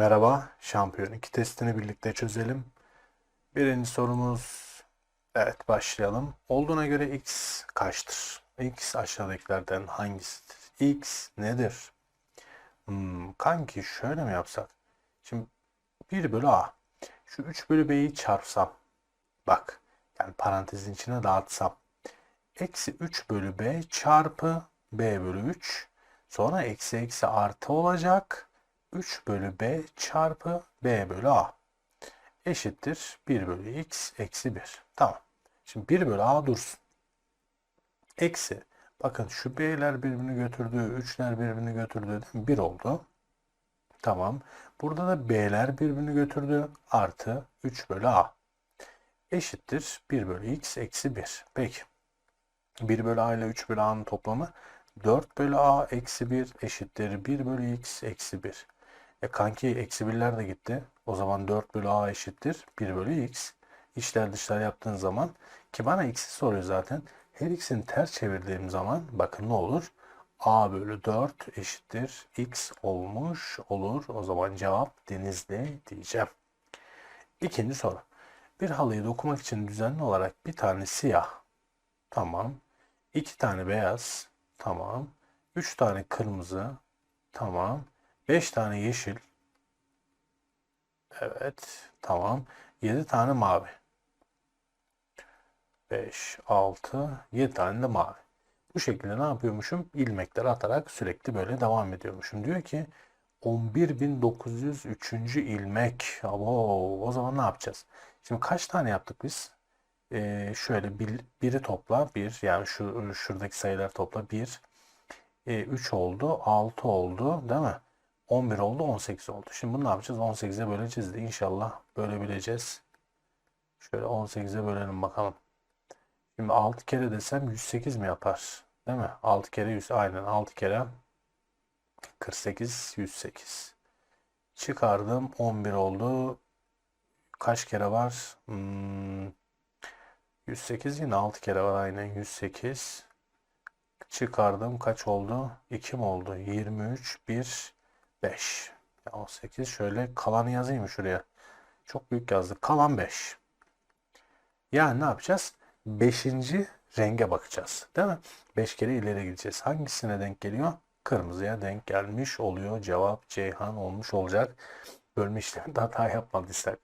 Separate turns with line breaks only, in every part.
Merhaba, şampiyon 2 testini birlikte çözelim. Birinci sorumuz, evet başlayalım. Olduğuna göre x kaçtır? x aşağıdakilerden hangisidir? x nedir? Hmm, kanki şöyle mi yapsak? Şimdi 1 bölü a. Şu 3 bölü b'yi çarpsam. Bak, yani parantezin içine dağıtsam. Eksi 3 bölü b çarpı b bölü 3. Sonra eksi eksi artı olacak. 3 bölü b çarpı b bölü a eşittir 1 bölü x eksi 1. Tamam. Şimdi 1 bölü a dursun. Eksi. Bakın şu b'ler birbirini götürdü. 3'ler birbirini götürdü. 1 oldu. Tamam. Burada da b'ler birbirini götürdü. Artı 3 bölü a. Eşittir 1 bölü x eksi 1. Peki. 1 bölü a ile 3 bölü a'nın toplamı 4 bölü a eksi 1 eşittir 1 bölü x eksi 1. E kanki eksi birler de gitti. O zaman 4 bölü a eşittir 1 bölü x. İçler dışlar yaptığın zaman ki bana x'i soruyor zaten. Her ikisini ters çevirdiğim zaman bakın ne olur? a bölü 4 eşittir x olmuş olur. O zaman cevap denizli diyeceğim. İkinci soru. Bir halıyı dokumak için düzenli olarak bir tane siyah. Tamam. iki tane beyaz. Tamam. Üç tane kırmızı. Tamam. 5 tane yeşil. Evet. Tamam. 7 tane mavi. 5, 6, 7 tane de mavi. Bu şekilde ne yapıyormuşum? İlmekler atarak sürekli böyle devam ediyormuşum. Diyor ki 11.903. ilmek. Abo, o zaman ne yapacağız? Şimdi kaç tane yaptık biz? Ee, şöyle bir, biri topla. Bir yani şu şuradaki sayılar topla. 1, 3 oldu. 6 oldu. Değil mi? 11 oldu 18 oldu. Şimdi bunu ne yapacağız? 18'e böleceğiz de inşallah bölebileceğiz. Şöyle 18'e bölelim bakalım. Şimdi 6 kere desem 108 mi yapar? Değil mi? 6 kere 100 aynen 6 kere 48 108. Çıkardım 11 oldu. Kaç kere var? Hmm, 108 yine 6 kere var aynen 108. Çıkardım kaç oldu? 2 mi oldu? 23 1 5. 18 şöyle kalanı yazayım şuraya. Çok büyük yazdık. Kalan 5. Yani ne yapacağız? 5. renge bakacağız. Değil mi? 5 kere ileri gideceğiz. Hangisine denk geliyor? Kırmızıya denk gelmiş oluyor. Cevap Ceyhan olmuş olacak. Bölme işleminde hata yapmadıysak.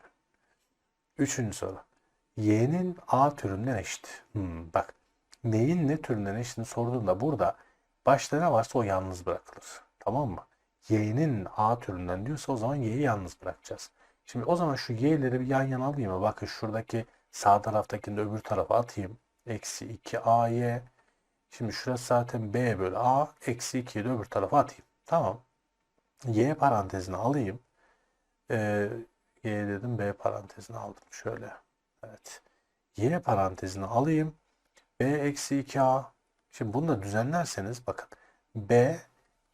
Üçüncü soru. Y'nin A türünden eşit. Hmm, bak. Neyin ne türünden eşitini sorduğunda burada başta ne varsa o yalnız bırakılır. Tamam mı? Y'nin a türünden diyorsa o zaman y'yi yalnız bırakacağız. Şimdi o zaman şu y'leri bir yan yana alayım? Bakın şuradaki sağ taraftakini de öbür tarafa atayım. Eksi 2ay. Şimdi şurası zaten b bölü a. Eksi 2'yi de öbür tarafa atayım. Tamam. y parantezini alayım. Ee, y dedim b parantezini aldım. Şöyle. Evet. y parantezini alayım. b eksi 2a. Şimdi bunu da düzenlerseniz bakın. b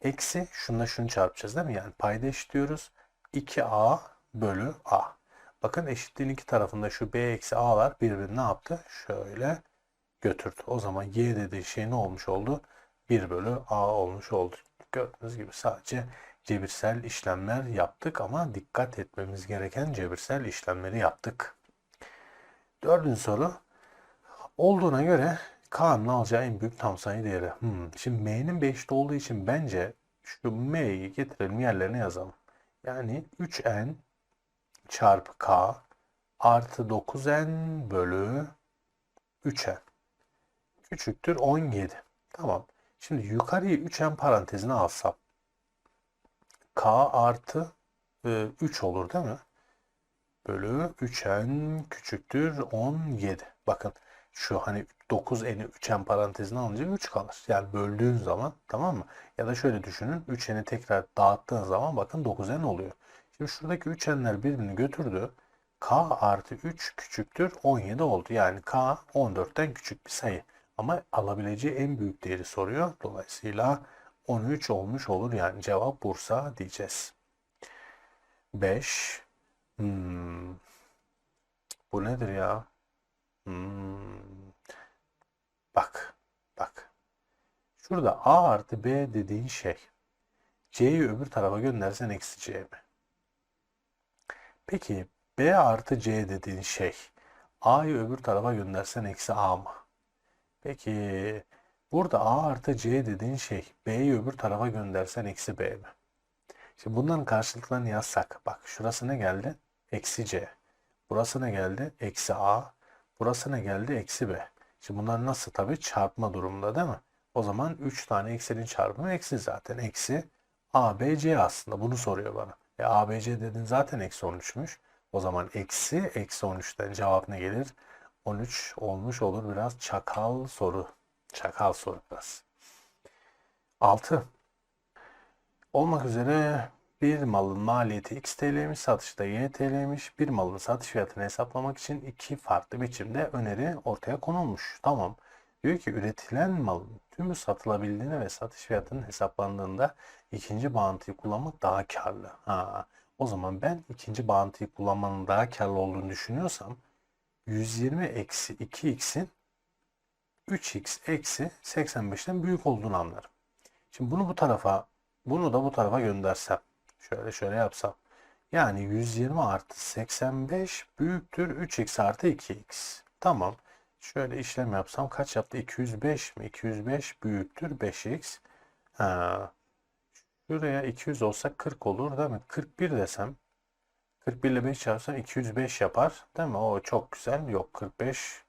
Eksi şununla şunu çarpacağız değil mi? Yani payda eşitliyoruz. 2a bölü a. Bakın eşitliğin iki tarafında şu b eksi a'lar birbirini ne yaptı? Şöyle götürdü. O zaman y dediği şey ne olmuş oldu? 1 bölü a olmuş oldu. Gördüğünüz gibi sadece cebirsel işlemler yaptık ama dikkat etmemiz gereken cebirsel işlemleri yaptık. Dördüncü soru. Olduğuna göre K'nın alacağı en büyük sayı değeri. Hmm. Şimdi M'nin 5'te olduğu için bence şu M'yi getirelim yerlerine yazalım. Yani 3N çarpı K artı 9N bölü 3N küçüktür 17. Tamam. Şimdi yukarıyı 3N parantezine alsam K artı 3 olur değil mi? Bölü 3N küçüktür 17. Bakın şu hani 9n'i 3n parantezine alınca 3 kalır. Yani böldüğün zaman tamam mı? Ya da şöyle düşünün 3n'i tekrar dağıttığın zaman bakın 9n oluyor. Şimdi şuradaki 3n'ler birbirini götürdü. k artı 3 küçüktür 17 oldu. Yani k 14'ten küçük bir sayı. Ama alabileceği en büyük değeri soruyor. Dolayısıyla 13 olmuş olur. Yani cevap Bursa diyeceğiz. 5. Hmm. Bu nedir ya? Hmm. Bak, bak. Şurada A artı B dediğin şey. C'yi öbür tarafa göndersen eksi C mi? Peki B artı C dediğin şey A'yı öbür tarafa göndersen eksi A mı? Peki burada A artı C dediğin şey B'yi öbür tarafa göndersen eksi B mi? Şimdi bunların karşılıklarını yazsak. Bak şurası ne geldi? Eksi C. Burası ne geldi? Eksi A. Burası ne geldi? Eksi B. Şimdi bunlar nasıl? Tabii çarpma durumunda değil mi? O zaman 3 tane eksinin çarpımı eksi zaten. Eksi A, B, C aslında. Bunu soruyor bana. E, A, B, C dedin zaten eksi 13'müş. O zaman eksi, eksi 13'ten cevap ne gelir? 13 olmuş olur. Biraz çakal soru. Çakal soru biraz. 6. Olmak üzere bir malın maliyeti x TL'miş, satışta y TL'miş. Bir malın satış fiyatını hesaplamak için iki farklı biçimde öneri ortaya konulmuş. Tamam. Diyor ki üretilen malın tümü satılabildiğini ve satış fiyatının hesaplandığında ikinci bağıntıyı kullanmak daha karlı. Ha, o zaman ben ikinci bağıntıyı kullanmanın daha karlı olduğunu düşünüyorsam 120 eksi 2x'in 3x eksi 85'ten büyük olduğunu anlarım. Şimdi bunu bu tarafa, bunu da bu tarafa göndersem, şöyle şöyle yapsam. Yani 120 artı 85 büyüktür 3x artı 2x. Tamam. Şöyle işlem yapsam kaç yaptı? 205 mi? 205 büyüktür 5x. Ha. Şuraya 200 olsa 40 olur değil mi? 41 desem 41 ile 5 çarpsam 205 yapar. Değil mi? O çok güzel. Yok 45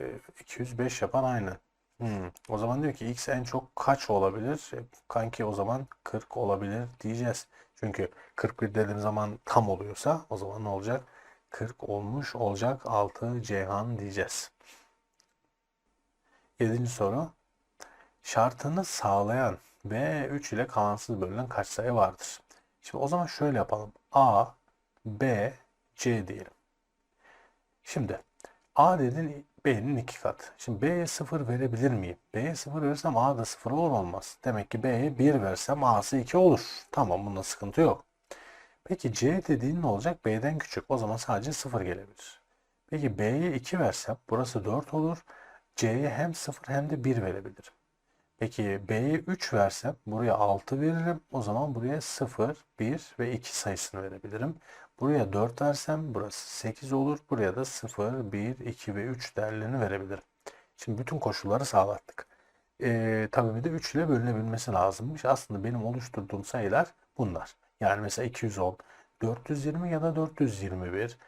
e, 205 yapar aynen. Hmm. O zaman diyor ki x en çok kaç olabilir? E, kanki o zaman 40 olabilir diyeceğiz. Çünkü 41 dediğim zaman tam oluyorsa o zaman ne olacak? 40 olmuş olacak 6 Ceyhan diyeceğiz. 7. soru. Şartını sağlayan ve 3 ile kalansız bölünen kaç sayı vardır? Şimdi o zaman şöyle yapalım. A, B, C diyelim. Şimdi A dedin B'nin iki katı. Şimdi B'ye 0 verebilir miyim? B'ye 0 verirsem A da 0 olur olmaz. Demek ki B'ye 1 versem A'sı 2 olur. Tamam bunda sıkıntı yok. Peki C dediğin ne olacak? B'den küçük. O zaman sadece 0 gelebilir. Peki B'ye 2 versem burası 4 olur. C'ye hem 0 hem de 1 verebilirim. Peki B'ye 3 versem buraya 6 veririm. O zaman buraya 0, 1 ve 2 sayısını verebilirim. Buraya 4 versem burası 8 olur. Buraya da 0, 1, 2 ve 3 değerlerini verebilirim. Şimdi bütün koşulları sağlattık. Ee, tabii bir de 3 ile bölünebilmesi lazımmış. Aslında benim oluşturduğum sayılar bunlar. Yani mesela 210, 420 ya da 421,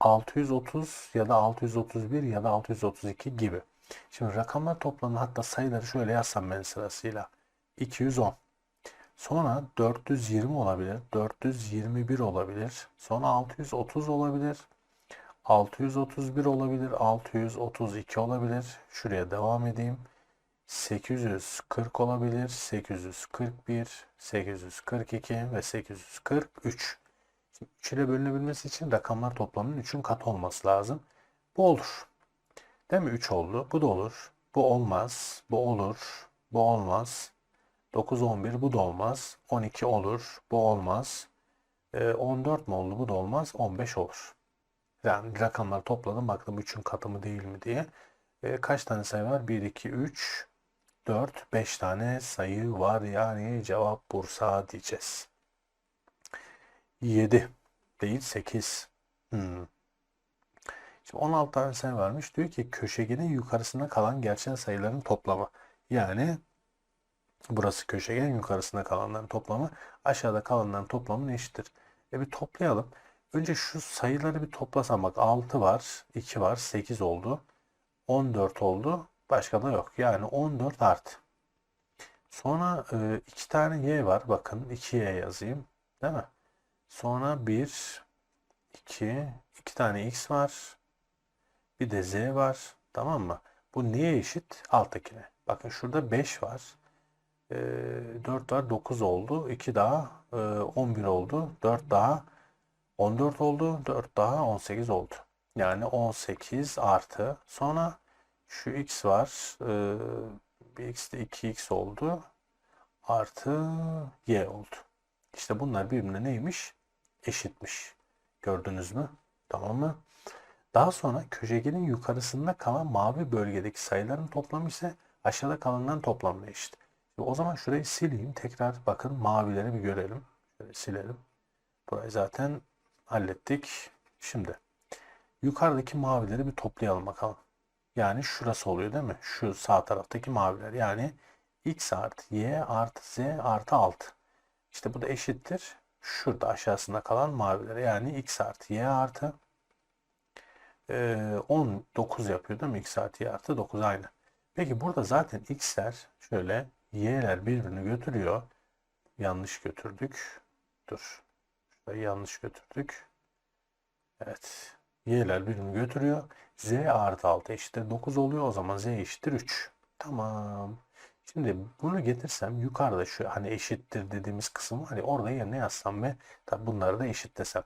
630 ya da 631 ya da 632 gibi. Şimdi rakamlar toplamı hatta sayıları şöyle yazsam ben sırasıyla. 210. Sonra 420 olabilir. 421 olabilir. Sonra 630 olabilir. 631 olabilir. 632 olabilir. Şuraya devam edeyim. 840 olabilir. 841, 842 ve 843. Şimdi 3 ile bölünebilmesi için rakamlar toplamının 3'ün katı olması lazım. Bu olur. Değil mi? 3 oldu. Bu da olur. Bu olmaz. Bu olur. Bu olmaz. 9, 11 bu da olmaz. 12 olur. Bu olmaz. E, 14 mu oldu? Bu da olmaz. 15 olur. Yani rakamları topladım. Baktım 3'ün katı mı değil mi diye. E, kaç tane sayı var? 1, 2, 3, 4, 5 tane sayı var. Yani cevap Bursa diyeceğiz. 7 değil 8. Hmm. Şimdi 16 tane sayı varmış. Diyor ki köşegenin yukarısında kalan gerçel sayıların toplamı. Yani burası köşegenin yukarısında kalanların toplamı aşağıda kalanların toplamının eşittir. E bir toplayalım. Önce şu sayıları bir toplasam bak 6 var, 2 var, 8 oldu. 14 oldu. Başka da yok. Yani 14 artı. Sonra e, iki tane y var. Bakın 2y yazayım. Değil mi? Sonra 1, 2, 2 tane x var. Bir de z var. Tamam mı? Bu neye eşit? Alttakine. Bakın şurada 5 var. E, 4 var 9 oldu. 2 daha e, 11 oldu. 4 daha 14 oldu. 4 daha 18 oldu. Yani 18 artı. Sonra şu x var. E, bir x de 2x oldu. Artı y oldu. İşte bunlar birbirine neymiş? Eşitmiş. Gördünüz mü? Tamam mı? Daha sonra köşegenin yukarısında kalan mavi bölgedeki sayıların toplamı ise aşağıda kalanların toplamına eşit. Şimdi o zaman şurayı sileyim. Tekrar bakın mavileri bir görelim. Şöyle silelim. Burayı zaten hallettik. Şimdi yukarıdaki mavileri bir toplayalım bakalım. Yani şurası oluyor değil mi? Şu sağ taraftaki maviler. Yani x artı y artı z artı 6. İşte bu da eşittir. Şurada aşağısında kalan maviler. Yani x artı y artı e, 19 yapıyor değil mi? x artı y artı 9 aynı. Peki burada zaten x'ler şöyle y'ler birbirini götürüyor. Yanlış götürdük. Dur. Şurayı yanlış götürdük. Evet. Y'ler birbirini götürüyor. Z artı 6 eşittir 9 oluyor. O zaman Z eşittir 3. Tamam. Şimdi bunu getirsem yukarıda şu hani eşittir dediğimiz kısım ya orada yerine yazsam ve tabi bunları da eşit desem.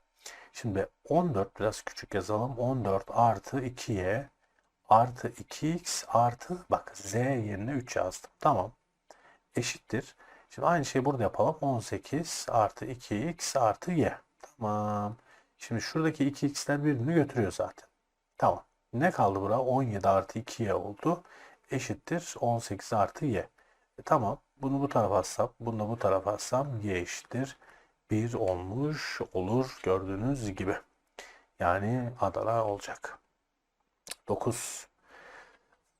Şimdi 14 biraz küçük yazalım. 14 artı 2y artı 2x artı bak z yerine 3 yazdım. Tamam. Eşittir. Şimdi aynı şeyi burada yapalım. 18 artı 2x artı y. Tamam. Şimdi şuradaki 2x'ler birbirini götürüyor zaten. Tamam. Ne kaldı bura? 17 artı 2y oldu. Eşittir 18 artı y. E, tamam. Bunu bu tarafa atsam, bunu da bu tarafa atsam y eşittir 1 olmuş olur gördüğünüz gibi. Yani Adana olacak. 9.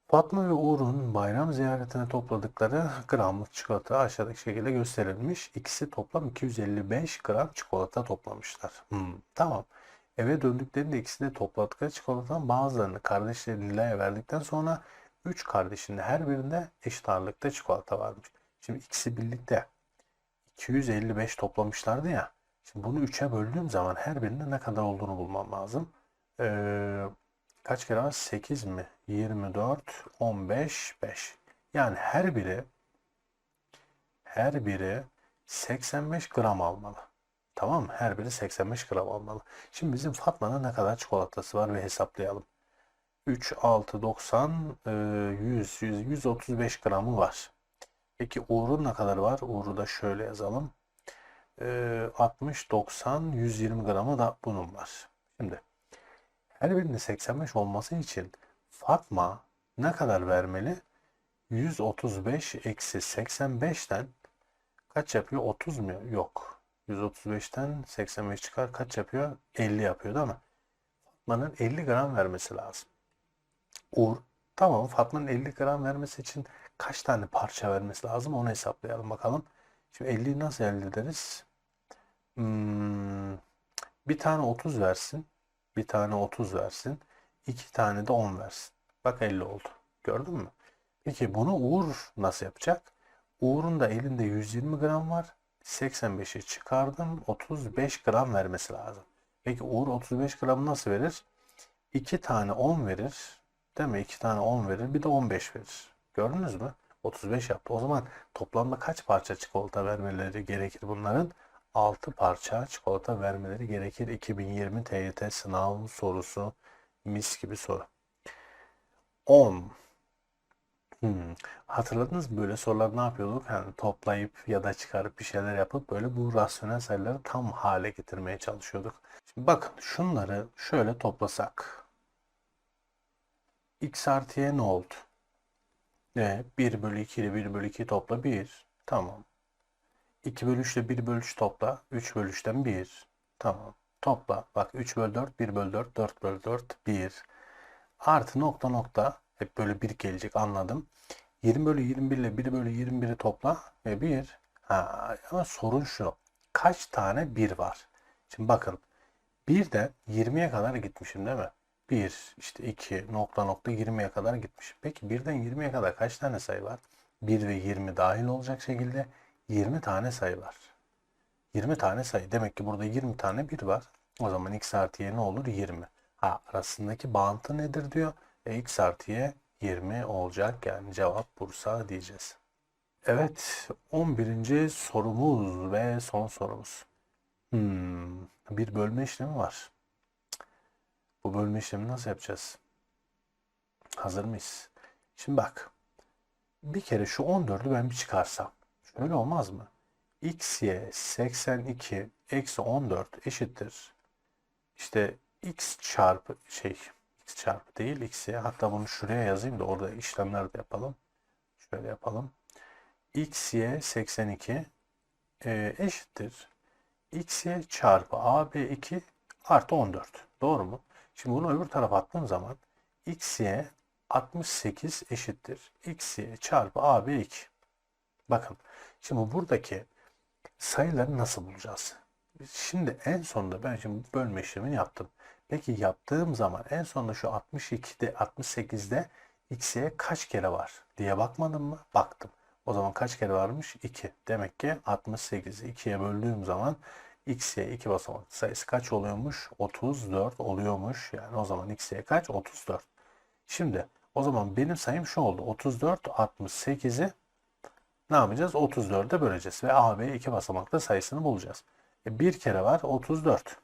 Fatma ve Uğur'un bayram ziyaretine topladıkları gramlık çikolata aşağıdaki şekilde gösterilmiş. İkisi toplam 255 gram çikolata toplamışlar. Hmm, tamam. Eve döndüklerinde ikisi de topladıkları çikolatanın bazılarını kardeşleri Nilay'a verdikten sonra 3 kardeşinin her birinde eşit ağırlıkta çikolata varmış. Şimdi ikisi birlikte 255 toplamışlardı ya. Şimdi bunu 3'e böldüğüm zaman her birinde ne kadar olduğunu bulmam lazım. Ee, kaç kere var? 8 mi? 24, 15, 5. Yani her biri her biri 85 gram almalı. Tamam mı? Her biri 85 gram almalı. Şimdi bizim Fatma'nın ne kadar çikolatası var ve hesaplayalım. 3, 6, 90, 100, 100, 135 gramı var. Peki Uğur'un ne kadar var? Uğur'u da şöyle yazalım. 60, 90, 120 gramı da bunun var. Şimdi her birinde 85 olması için Fatma ne kadar vermeli? 135 eksi 85'ten kaç yapıyor? 30 mu? Yok. 135'ten 85 çıkar. Kaç yapıyor? 50 yapıyor değil mi? Fatma'nın 50 gram vermesi lazım. Uğur tamam Fatma'nın 50 gram vermesi için kaç tane parça vermesi lazım onu hesaplayalım bakalım. Şimdi 50'yi nasıl elde ederiz? Hmm, bir tane 30 versin. Bir tane 30 versin. iki tane de 10 versin. Bak 50 oldu. Gördün mü? Peki bunu Uğur nasıl yapacak? Uğur'un da elinde 120 gram var. 85'i çıkardım. 35 gram vermesi lazım. Peki Uğur 35 gram nasıl verir? 2 tane 10 verir. Değil mi? 2 tane 10 verir. Bir de 15 verir. Gördünüz mü? 35 yaptı. O zaman toplamda kaç parça çikolata vermeleri gerekir bunların? 6 parça çikolata vermeleri gerekir. 2020 TYT sınav sorusu. Mis gibi soru. 10. Hmm. Hatırladınız mı böyle sorular ne yapıyorduk? Yani toplayıp ya da çıkarıp bir şeyler yapıp böyle bu rasyonel sayıları tam hale getirmeye çalışıyorduk. Şimdi bakın şunları şöyle toplasak. X artı Y ne oldu? Ne? 1 bölü 2 ile 1 bölü 2 topla 1. Tamam. 2 bölü 3 ile 1 bölü 3 topla. 3 bölü 3'ten 1. Tamam. Topla. Bak 3 bölü 4, 1 bölü 4, 4 bölü 4, 1. Artı nokta nokta. Hep böyle 1 gelecek anladım. 20 bölü 21 ile 1 bölü 21'i topla ve 1. Ha, ama sorun şu. Kaç tane 1 var? Şimdi bakın. 1'den 20'ye kadar gitmişim değil mi? 1, işte 2, nokta nokta 20'ye kadar gitmiş. Peki 1'den 20'ye kadar kaç tane sayı var? 1 ve 20 dahil olacak şekilde 20 tane sayı var. 20 tane sayı. Demek ki burada 20 tane 1 var. O zaman x artı y ne olur? 20. Ha, arasındaki bağıntı nedir diyor. E, x artı y 20 olacak. Yani cevap Bursa diyeceğiz. Evet 11. sorumuz ve son sorumuz. Hmm, bir bölme işlemi var. Bu bölme işlemini nasıl yapacağız? Hazır mıyız? Şimdi bak. Bir kere şu 14'ü ben bir çıkarsam. Şöyle olmaz mı? x, y 82 eksi 14 eşittir. İşte x çarpı şey x çarpı değil x, y. Hatta bunu şuraya yazayım da orada işlemler de yapalım. Şöyle yapalım. x, y 82 e, eşittir. x, y çarpı ab 2 artı 14. Doğru mu? Şimdi bunu öbür tarafa attığım zaman xy 68 eşittir. xy çarpı ab 2. Bakın şimdi buradaki sayıları nasıl bulacağız? Şimdi en sonunda ben şimdi bölme işlemini yaptım. Peki yaptığım zaman en sonunda şu 62'de 68'de x'ye kaç kere var diye bakmadım mı? Baktım. O zaman kaç kere varmış? 2. Demek ki 68'i 2'ye böldüğüm zaman x'ye 2 basamaklı sayısı kaç oluyormuş? 34 oluyormuş. Yani o zaman x'ye kaç? 34. Şimdi o zaman benim sayım şu oldu. 34 68'i ne yapacağız? 34'e böleceğiz ve AB iki basamaklı sayısını bulacağız. E, bir kere var 34.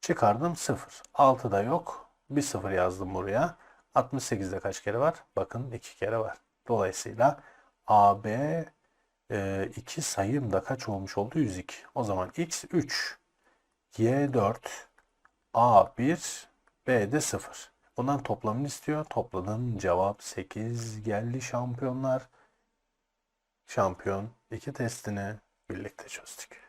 Çıkardım 0. 6 da yok. Bir 0 yazdım buraya. 68'de kaç kere var? Bakın 2 kere var. Dolayısıyla AB e, 2 sayım da kaç olmuş oldu? 102. O zaman x 3, y 4, a 1, b de 0. Bundan toplamını istiyor. Topladım. Cevap 8 geldi şampiyonlar. Şampiyon 2 testini birlikte çözdük.